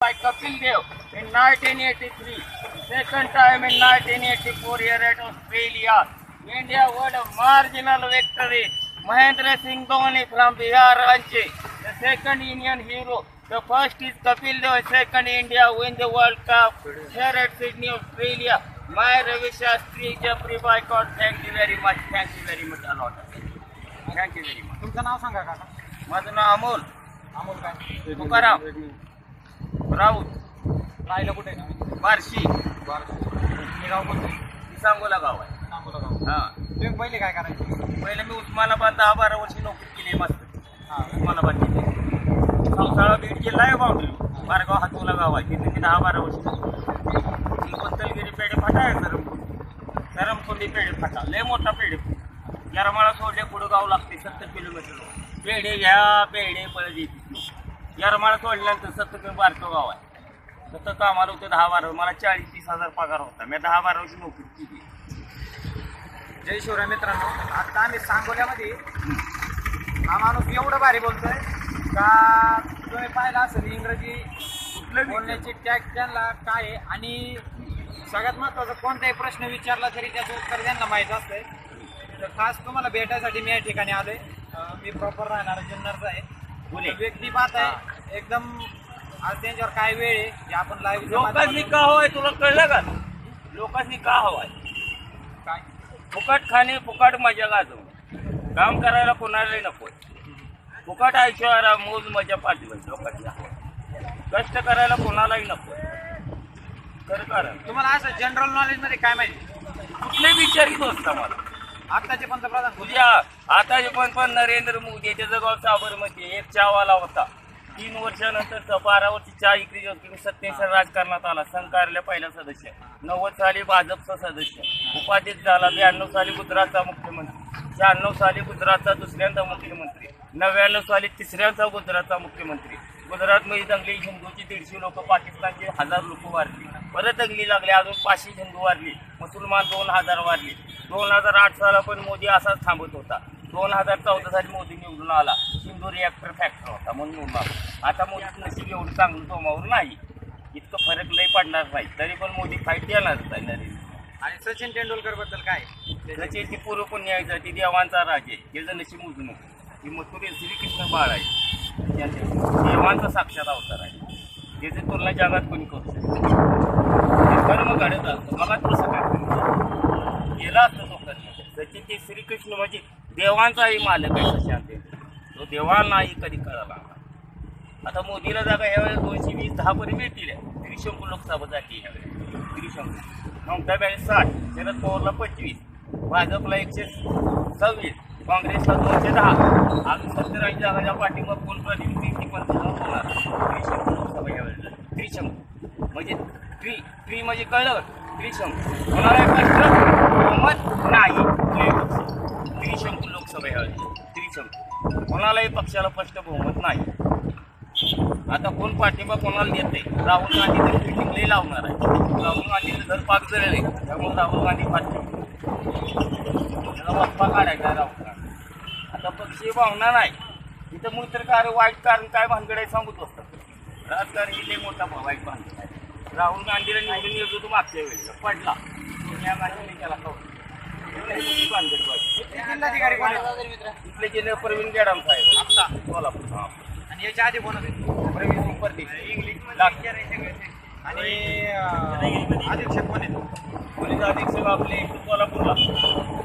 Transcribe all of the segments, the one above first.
by Kapil Dev in 1983. Second time in 1984 here at Australia. India won a marginal victory. Mahendra Singh Dhoni from Bihar Ranchi, the second Indian hero. The first is Kapil Dev, second India win the World Cup here at Sydney, Australia. My Ravi Shastri, Jeffrey Boycott, thank you very much, thank you very much a lot. Thank you very much. तुमचं नाव सांगा काका माझं नाव अमोल अमोल काय तुकाराम राऊत राहिलं कुठे? बार्शी. हे गाव कोणतं सांगोला गाव आहे. सांगोला गाव. हा. तुम्ही पहिले काय करायचे? पहिले मी उस्मानाबाद दहा बारा वर्षी नोकरी केली आहे मस्त. हां. उस्मानाबाद जिल्ह्यात पावसाळा बीड जिल्हा आहे बाउंड्री बारगाव हातोला गाव आहे. तिथे मी दहा बारा वर्षी पत्तलगिरी पेढे फाटा आहे सरमकुंडी सरमकुंडी पेढे फाटा. लय मोठा पेढे. यरमाळा सोडले पुढं गाव लागते सत्तर किलोमीटर. पेढे घ्या पेढे पळत येते यरमाळा सोडल्यानंतर सत्तर किलो बारकं गाव आहे सतत कामाला होते दहा बारा मला चाळीस तीस हजार पगार होता. मी दहा बारा वर्षी नोकरी केली. जय शिवराय मित्रांनो आता आम्ही सांगोल्यामध्ये हा माणूस एवढं भारी बोलतोय का तुम्ही पाहिलं असेल इंग्रजी कुठलं बोलण्याची टॅग त्यांना काय आहे? आणि सगळ्यात महत्त्वाचा कोणताही प्रश्न विचारला तरी त्याचं उत्तर त्यांना माहीत असतंय. तर खास तुम्हाला भेटायसाठी मी या ठिकाणी आलोय. मी प्रॉपर राहणार जुन्नरचा आहे. बोले. व्यक्ती पाहत आहे. एकदम आज त्यांच्यावर काय वेळ आहे जे आपण लोकांनी लाईव्ह का हवाय तुला कळलं का? लोकांनी का हवाय? काय? फुकट खाणे फुकट मजा गाजव काम करायला कोणालाही नको फुकट ऐश्वर्या मोज मजा पाठवायची लोकांची हवं कष्ट करायला कोणालाही नको खरं कारण तुम्हाला असं जनरल नॉलेजमध्ये काय माहिती? कुठले विचारित असता मला आताचे पंतप्रधान उद्या आताचे पण पण नरेंद्र मोदी याच्या जगाव साबरमती एक चहावाला होता. तीन वर्षानंतर बारा वर्ष चहा इकडे होती सत्तेचाळीस राजकारणात आला. संकारला पहिला सदस्य. नव्वद साली भाजपचा सदस्य. उपाध्यक्ष झाला ब्याण्णव साली गुजरातचा मुख्यमंत्री. शहाण्णव साली गुजरातचा दुसऱ्यांदा मुख्यमंत्री. नव्याण्णव साली तिसऱ्यांदा गुजरातचा मुख्यमंत्री. गुजरातमध्ये दंगली हिंदूची दीडशे लोक पाकिस्तानचे हजार लोक वारली परत दंगली लागली अजून पाचशे हिंदू वारली मुसलमान दोन हजार वारली दोन हजार आठ साला पण मोदी असाच थांबत होता. दोन हजार चौदा साली मोदी निवडून आला. सिंधू रिॲक्टर फॅक्टर होता म्हणून निवडून आला. आता मोदीचं नशीब एवढं चांगलं तोमावर नाही. इतकं फरक लई पडणार नाही. तरी पण मोदी फाईट येणारच आहे नरेंद्र आणि सचिन तेंडुलकरबद्दल काय? त्याची पूर्व पुण्याचा ती देवांचा राजे त्याचं नशीब मोजू नको. ती मथुरे श्रीकृष्ण बाळ आहे. त्याचे देवांचा साक्षात अवतार आहे. त्याची तुलना जगात कोणी करू शकत कर्म घडत असतं. मला तो सगळ्यात गेला असतो तो कर्म त्याची ते श्रीकृष्ण म्हणजे देवांचाही मालक आहे सशांत. तो देवांनाही कधी कळाला आता मोदीला जागा ह्यावेळेस दोनशे वीस दहा पर्यंत मिळतील. त्रिशंकू लोकसभासाठी ह्यावेळेस. त्रिशंकू. ममता बॅनर्जी साठ शरद पवारला पंचवीस भाजपला एकशे सव्वीस काँग्रेसला दोनशे दहा. अजून सत्तर ऐंशी जागाच्या पाठिंबा कोण प्रतिनिधी ती होणार. त्रिशंकू लोकसभा ह्यावेळेस. त्रिशंकू. म्हणजे त्रि त्रि म्हणजे कळलं. त्रिशंकू कोणाला कष्ट बहुमत नाही. त्रिशंकू लोकसभा ह्यावेळेस त्रिशंकू कोणालाही पक्षाला स्पष्ट बहुमत नाही. आता कोण पाठिंबा कोणाला देत? नाही राहुल गांधी तर फिटिंग लई लावणार आहे. राहुल गांधीचं घर पाक जळलं आहे त्यामुळे राहुल गांधी पाठिंबा. त्याला वस्पा काढायचा आहे राहुल गांधी. आता पक्षी भावना नाही. इथं मग तर काय वाईट कारण काय भानगड आहे सांगूच असतं राजकारण ही लई मोठा वाईट भानगड आहे. राहुल गांधीला निवडून येत होतो मागच्या वेळेला पडला. सोनिया गांधीने त्याला कोण? इथले प्रवीण गेडाम साहेब. आमचा सोलापूर. आणि याच्या आधी कोण होते? प्रवीण सिंग परदेशी इंग्लिश आणि अधीक्षक कोण आहेत? पोलीस अधीक्षक आपले सोलापूरला.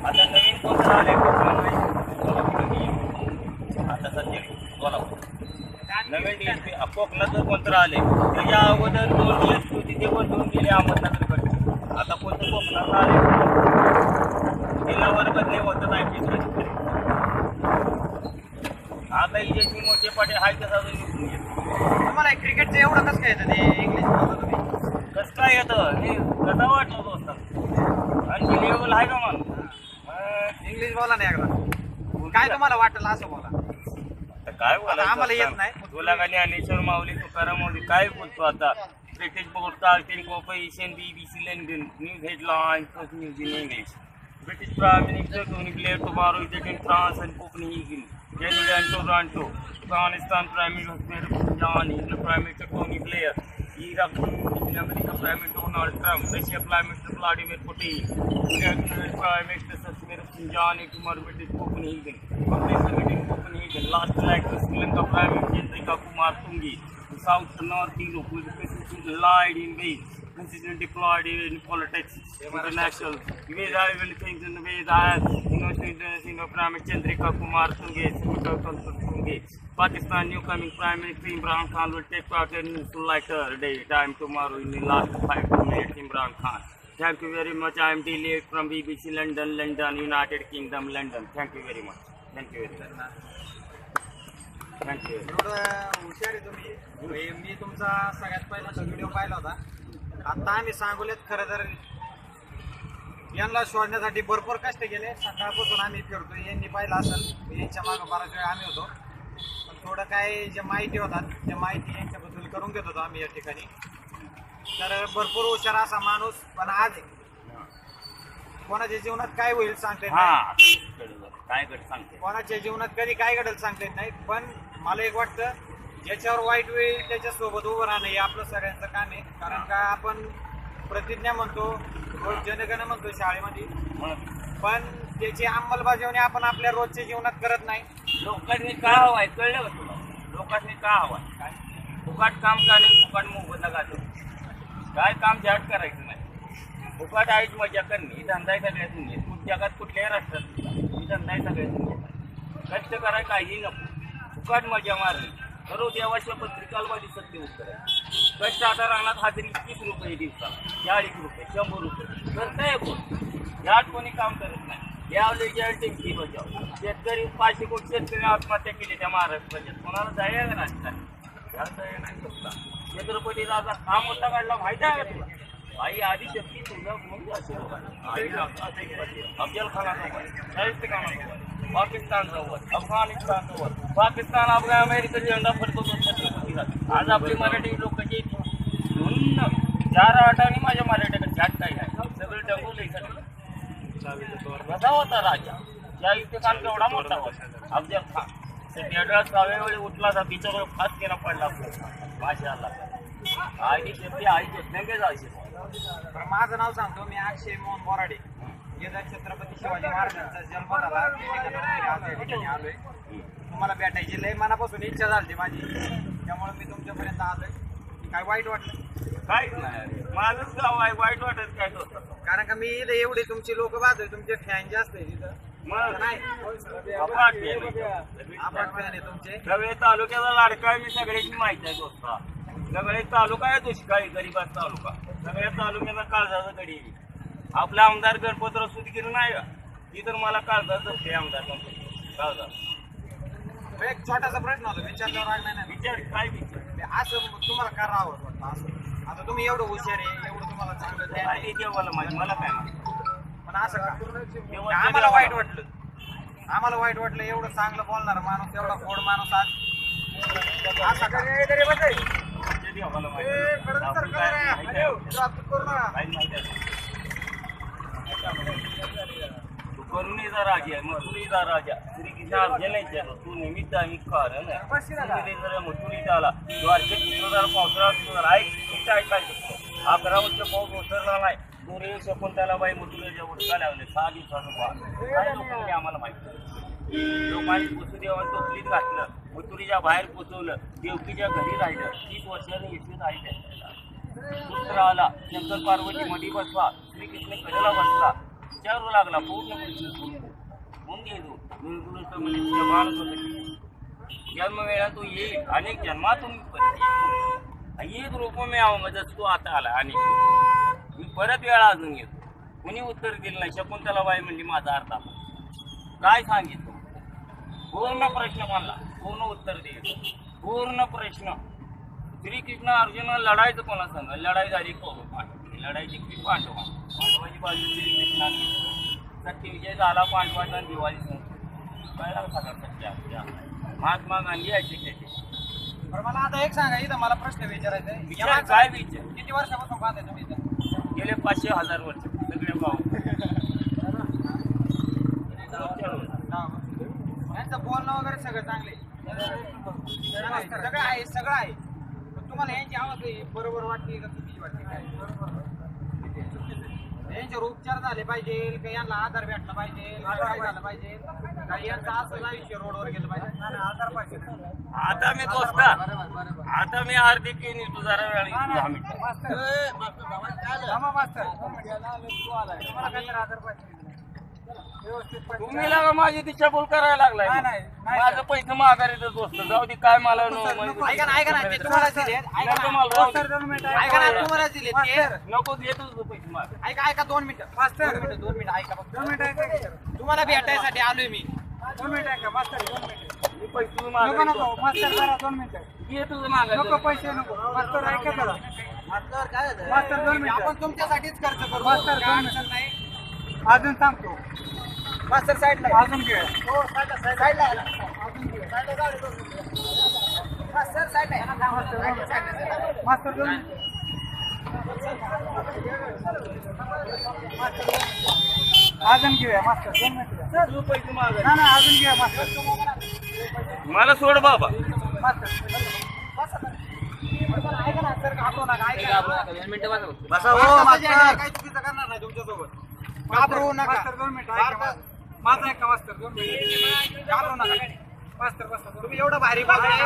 आता नवीन कोणतं आले? सोलापूर आता सध्या सोलापूर. नवीन डी एस पी कोकणात जर कोणतं आले त्याच्या अगोदर दोन डी एस पी होती ते पण दोन गेले अहमदनगरकडे. आता कोणतं कोकणात आले जिल्हावर बदले होत नाही आता इजेची मोठे पाटे हाय गेले. तुम्हाला क्रिकेटचं एवढं कसं काय येतं ते इंग्लिश बोलता तुम्ही कसं काय येतं? हे कसा वाटलं दोस्त आणखी लेवल आहे का मग? इंग्लिश बोला नाही एकदा. काय तुम्हाला वाटलं असं बोला? काय बोलायचं आम्हाला येत? नाही. तुला अनेश्वर माऊली तुकाराम माऊली काय बोलतो आता? British Broadcasting Corporation C London news headline first news in English British prime minister Tony Blair tomorrow is in France and Copenhagen Canada and Toronto Afghanistan prime minister John England prime minister Tony Blair Iraq, America prime minister Donald Donald Russia prime minister Vladimir Vladimir prime minister Prime Minister Sasmir Sinjani Kumar British Copenhagen, Congress meeting Copenhagen, last like Sri Lanka Prime Minister Chandrika Kumar Tungi, South North Europe with consistent lied in ways, consistent deployed in politics, international, ways I will think in the ways I have, you know, you know, Prime Minister Chandrika Kumar Tungi, Sumitra Tungi, Pakistan new coming Prime Minister Imran Khan will take part in later day time tomorrow in the last five minutes Imran Khan. Thank you very much. I am delayed from BBC London, London, United Kingdom, London. Thank you very much. Thank you very much. Thank you. एवढं हुशार आहे तुम्ही म्हणजे मी तुमचा सगळ्यात पहिला video पाहिला होता आता आम्ही सांगोल्यात खरं तर यांना शोधण्यासाठी भरपूर कष्ट केले सकाळपासून आम्ही फिरतो यांनी पाहिलं असेल यांच्या मागं बराच वेळ आम्ही होतो पण थोडं काय ज्या माहिती होतात त्या माहिती यांच्याबद्दल करून घेत होतो आम्ही या ठिकाणी तर भरपूर हुशार असा माणूस पण आज कोणाच्या जीवनात काय होईल सांगता येत हा नाही. काय सांगते. कोणाच्या जीवनात कधी काय घडेल सांगता येत नाही पण मला एक वाटतं ज्याच्यावर वाईट वेळ त्याच्या सोबत उभं राहणं हे आपलं सगळ्यांचं काम आहे. कारण का आपण प्रतिज्ञा म्हणतो रोज जनगण म्हणतो शाळेमध्ये. पण त्याची अंमलबजावणी आपण आपल्या रोजच्या जीवनात करत नाही. लोकांनी का हवाय कळलं का तुला? लोकांनी का हवाय? फुकाट काम काढेल फुकाट मोबदला गाजव काय काम जाट करायचं नाही. फुकाट आईच मजा करणे ही धंदा आहे सगळ्यातून जगात कुठल्याही राष्ट्रात मी धंदा सगळ्यातून घेत कष्ट कराय काही नको. फुकाट मजा मारणे सर्व देवाच्या पत्रिकालवादी सत्य उत्तर आहे. कष्ट आता राहणार हाजरी तीस रुपये दिवसाला चाळीस रुपये शंभर रुपये. करताय कोण? यात कोणी काम करत नाही. यावले ज्या टेंकी बजाव शेतकरी पाचशे कोटी शेतकरी आत्महत्या केली त्या महाराष्ट्र कोणाला जायला नाही. याला नाही छत्रपती राजा का मुद्दा काढला माहिती आहे का तुला? आई आधी शक्ती तुझा गुण अफजल खानासोबत पाकिस्तान सोबत अफगाणिस्तान सोबत पाकिस्तान अफगाण अमेरिका झेंडा फडतो छत्रपतीला आज आपली मराठी लोक जे म्हणून चार आठाने माझ्या मराठीकडे चाट काही नाही सगळं डबल कसा होता राजा? त्या खान केवढा मोठा होता? अफजल खान. ते सहाव्या वेळी उठला तर बिचार फास केला पडला. माशाला शेती माझं नाव सांगतो मी अक्षय मोहन बोराडे. गेल्या छत्रपती शिवाजी महाराजांचा जन्म झाला त्या ठिकाणी मी आज या ठिकाणी आलोय. तुम्हाला भेटायची लय मनापासून इच्छा झाली माझी. त्यामुळे मी तुमच्यापर्यंत आलोय. काय वाईट वाटलं? काहीच नाही. माझंच गाव आहे वाईट वाटत काय होतं कारण का मी इथं एवढे तुमची लोक पाहतोय तुमचे फॅन जास्त आहे तिथं. आपण फॅन आहे. तुमचे. सगळे तालुक्याचा लाडका मी सगळ्याची माहिती आहे दोस्ता सगळे तालुका आहे दुष्काळी गरीबात तालुका. सगळ्या तालुक्याचा काळजाचा गडी. आपला आमदार गणपतराव सुदगीर नाही का? ती तर मला काळजात जपते आमदार काळजात. एक छोटासा प्रश्न होता विचारल्यावर राग नाही. ना विचार काय विचार? ते असं तुम्हाला का राहावं वाटतं? असं. आता तुम्ही एवढं हुशार आहे एवढं तुम्हाला चांगलं आहे. आणि देवाला माहिती मला काय माहिती? पण असं का? आम्हाला. वाईट वाटलं. आम्हाला वाईट वाटलं एवढं चांगलं बोलणार माणूस एवढा गोड माणूस आज. असं का? ते माहिती आहे? तू करुणीचा राजा आहे मथुरीचा राजा श्रीकृष्ण अर्जुन विचारलं तू निमित्त आणि कारण आहे मथुरीत आला. द्वारकेत पुत्रधार पावसाळा सुरू ऐक किती ऐकायचं अकरा वर्ष पाऊस ओसरला नाही. दोन्ही शकुंतलाबाई मथुरेच्या उडका लावले. सहा दिवसाचं पाऊस. आम्हाला माहिती? लोकांनी वसुदेवान टोपलीत घातलं. मुतुरीच्या बाहेर पोचवलं. देवकीच्या घरी राहिलं. तीस वर्षाने येथून राहिलं. पुत्र आला शंकर पार्वती मधी बसला श्रीकृष्ण कडेला बसला. विचारू लागला पूर्ण होऊन गेलो निर्गुणस्थ म्हणजे जन्म वेळा तू येईल अनेक जन्मातून परत एक रूप मी मदत तू आता आला अनेक मी परत वेळा अजून येतो. कुणी उत्तर दिलं नाही. शकुंतलाबाई म्हणजे माझा अर्थ काय सांगितलं? पूर्ण प्रश्न म्हणला पूर्ण उत्तर दे. पूर्ण प्रश्न. श्रीकृष्ण अर्जुन लढायचं कोणा सांग? लढाई झाली पांडव लढाई जिंकली पांडवा? पांडवाची बाजू श्रीकृष्णाने सत्यविजय झाला पांडवाचा दिवाळी काय लागला सत्य आपल्या? महात्मा गांधी यायचे त्याचे मला आता एक सांगा इथं मला प्रश्न विचारायचा विचार काय विचार? किती वर्षापासून पाहताय तुम्ही इथं? गेले पाचशे हजार वर्ष. सगळे गाव यांचं बोलणं वगैरे सगळं चांगले सगळं आहे सगळं आहे सगळं आहे. पण तुम्हाला यांची आवाज बरोबर वाटते का चुकीची वाटते काय? यांच्यावर उपचार झाले पाहिजे का यांना आधार भेटला पाहिजे काय झालं पाहिजे. का यांचं असंच आयुष्य रोडवर गेलं पाहिजे? आधार पाहिजे. आता मी दोस्ता आता मी अर्धी केली तू जरा वेळ दहा मिनिटं. तुम्ही लागा माझी दिशाभूल करायला लागलाय? माझं पैसे दोस्त जाऊ दे काय मला न- ऐका ना ऐका ना ते तुम्हाला दिले ऐका नको. ऐका ना तुम्हाला दिले ते. पैसे माग ऐका ऐका दोन मिनिटं. दोन मिनिटं दोन मिनिटं ऐका. तुम्हाला भेटायसाठी आलोय मी. मी पैसे तुझं नको माघारी नको देतो. मास्तर करा दोन मिनिटं. घे तुझं माघारी. नको पैसे नको. मास्तर ऐका जरा. मास्तर दोन मिनिटं. आपण तुमच्यासाठीच खर्च करू. मास्तर, काय दोन नाही. अजून सांगतो. मास्तर साईडला अजून घे साईडला आहे ना. मास्तर साईडला. मास्तर दोन अजून घेऊया मास्तर. दोन मिनिटं ना ना अजून घेऊया मास्तर. मला सोड बाबा. मास्तर. ऐका ना सर घाबरू नका ऐका. बसा. हो, मास्तर. काही चुकीचं करणार नाही तुमच्यासोबत. घाबरू नका. दोन मिनिटं माझं ऐका मास्तर दोन मिनिटं. घाबरू नका. मास्तर बसा. दोन तुम्ही एवढं भारी बोलताय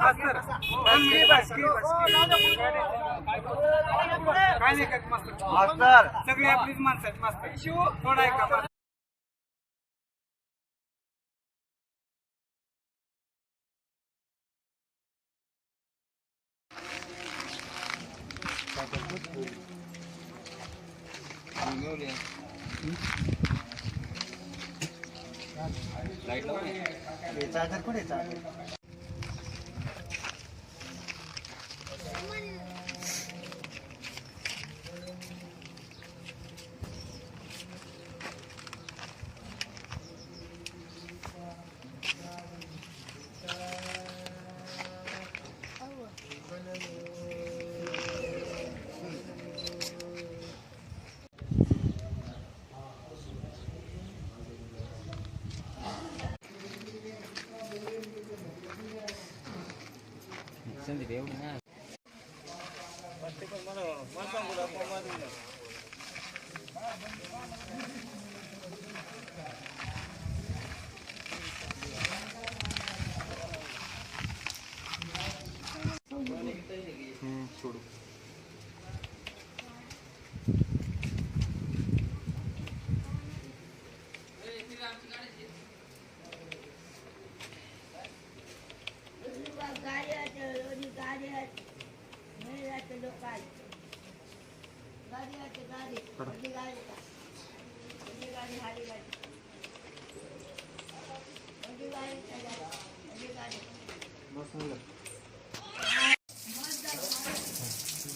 मास्तर दोन मिनिटं बस, घे बस. काय नाही करत मास्तर मास्तर. सगळी आपलीच माणसं आहेत मास्तर. थोडा ऐका मास्तर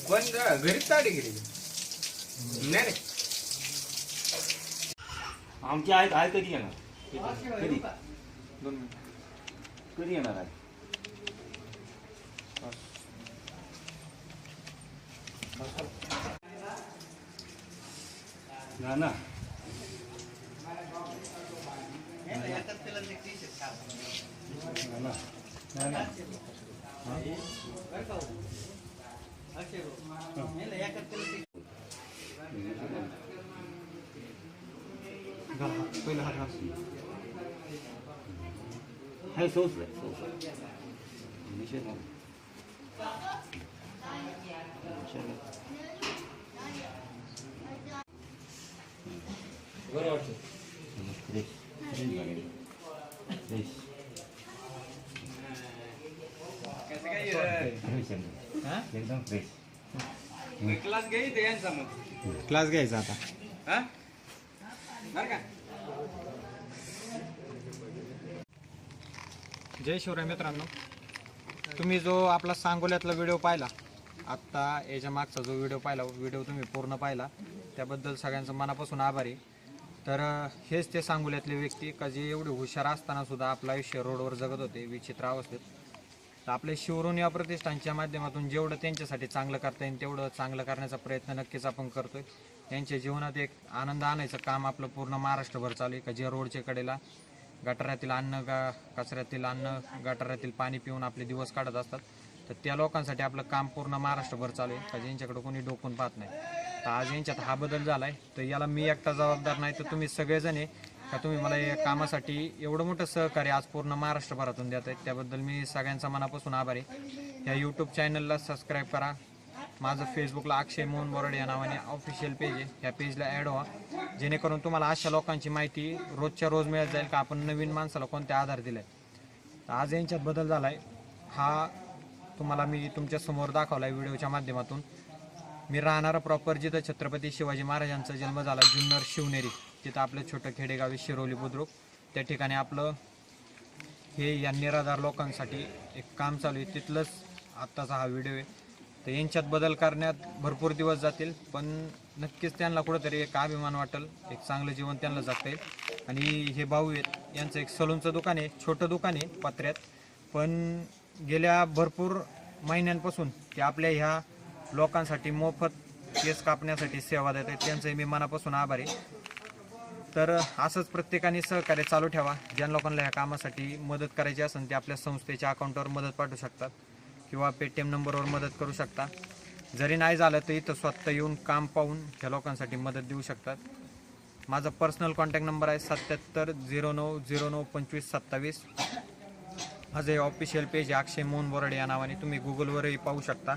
पण घरीच ताडी गेली नाही नाही आमची आई आहे कधी येणार? कधी? दोन मिनिट. कधी येणार आहे ना ना ना, ना. ना, ना. हाय सोच आहे सोच आहे. निषेध नाही. निषेध नाही. फ्रेश फ्रेश एकदम फ्रेश क्लास घ्यायचं यांचा मग क्लास घ्यायचा आता. हा? बरं का? जय शिवराय मित्रांनो. तुम्ही जो आपला सांगोल्यातला व्हिडिओ पाहिला आत्ता याच्या मागचा जो व्हिडिओ पाहिला व्हिडिओ तुम्ही पूर्ण पाहिला त्याबद्दल सगळ्यांचं मनापासून आभारी. तर हेच ते सांगोल्यातले व्यक्ती का जे एवढे हुशार असताना सुद्धा आपलं आयुष्य रोडवर जगत होते विचित्र अवस्थेत. तर आपल्या शिवरून या प्रतिष्ठानच्या माध्यमातून जेवढं त्यांच्यासाठी चांगलं करता येईल तेवढं चांगलं करण्याचा प्रयत्न नक्कीच आपण करतोय. त्यांच्या जीवनात एक आनंद आणायचं काम आपलं पूर्ण महाराष्ट्रभर चालू आहे का जे रोडच्या कडेला गटारातील अन्न गा कचऱ्यातील अन्न गटारातील पाणी पिऊन आपले दिवस काढत असतात. तर त्या लोकांसाठी आपलं काम पूर्ण महाराष्ट्रभर चालू आहे का ज्यांच्याकडे कोणी डोकून पाहत नाही. तर आज यांच्यात हा बदल झाला आहे तर याला मी एकटा जबाबदार नाही तर तुम्ही सगळेजण आहे. का तुम्ही मला या कामासाठी एवढं मोठं सहकार्य आज पूर्ण महाराष्ट्रभरातून देत आहेत त्याबद्दल मी सगळ्यांचा मनापासून आभारी आहे. या यूट्यूब चॅनलला सबस्क्राईब करा. माझं फेसबुकला अक्षय मोहन बोराडे या नावाने ऑफिशियल पेज आहे. या पेजला ॲड व्हा. जेणेकरून तुम्हाला अशा लोकांची माहिती रोजच्या रोज मिळत जाईल का आपण नवीन माणसाला कोणते आधार दिला तर आज यांच्यात बदल झाला आहे हा तुम्हाला मी तुमच्यासमोर दाखवला आहे व्हिडिओच्या माध्यमातून. मी राहणारा प्रॉपर जिथं छत्रपती शिवाजी महाराजांचा जन्म झाला जुन्नर शिवनेरी. तिथं आपलं छोटं खेडेगावी शिरोली बुद्रुक. त्या ठिकाणी आपलं हे या निराधार लोकांसाठी एक काम चालू आहे. तिथलंच आत्ताचा हा व्हिडिओ आहे. तर यांच्यात बदल करण्यात भरपूर दिवस जातील पण नक्कीच त्यांना कुठंतरी एक अभिमान वाटेल एक चांगलं जीवन त्यांना जगता येईल. आणि हे भाऊ आहेत यांचं एक सलूनचं दुकान आहे छोटं दुकान आहे पत्र्यात. पण गेल्या भरपूर महिन्यांपासून ते आपल्या ह्या लोकांसाठी मोफत केस कापण्यासाठी सेवा देत आहेत. त्यांचंही मी मनापासून आभारी. आहे. तर असंच प्रत्येकाने सहकार्य चालू ठेवा. ज्या लोकांना ह्या कामासाठी मदत करायची असेल ते आपल्या संस्थेच्या अकाउंटवर मदत पाठवू शकतात किंवा पेटीएम नंबरवर मदत करू शकता. जरी नाही झालं तर इथं स्वतः येऊन काम पाहून ह्या लोकांसाठी मदत देऊ शकतात. माझा पर्सनल कॉन्टॅक्ट नंबर आहे सत्याहत्तर झिरो नऊ झिरो नऊ पंचवीस सत्तावीस. माझं ऑफिशियल पेज आहे अक्षय मोहन बोराडे या नावाने. तुम्ही गुगलवरही पाहू शकता.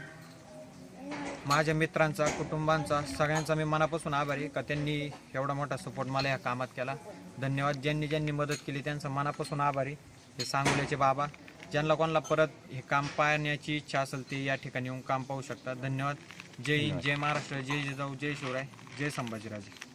माझ्या मित्रांचा कुटुंबांचा सगळ्यांचा मी मनापासून आभारी आहे का त्यांनी एवढा मोठा सपोर्ट मला या कामात केला. धन्यवाद. ज्यांनी ज्यांनी मदत केली त्यांचा मनापासून आभारी हे सांगोल्याचे बाबा ज्यांना कोणाला परत हे काम पाहण्याची इच्छा असेल ते या ठिकाणी येऊन काम पाहू शकतात. धन्यवाद. जय हिंद जय महाराष्ट्र जय जिजाऊ जय शिवराय जय संभाजीराजे.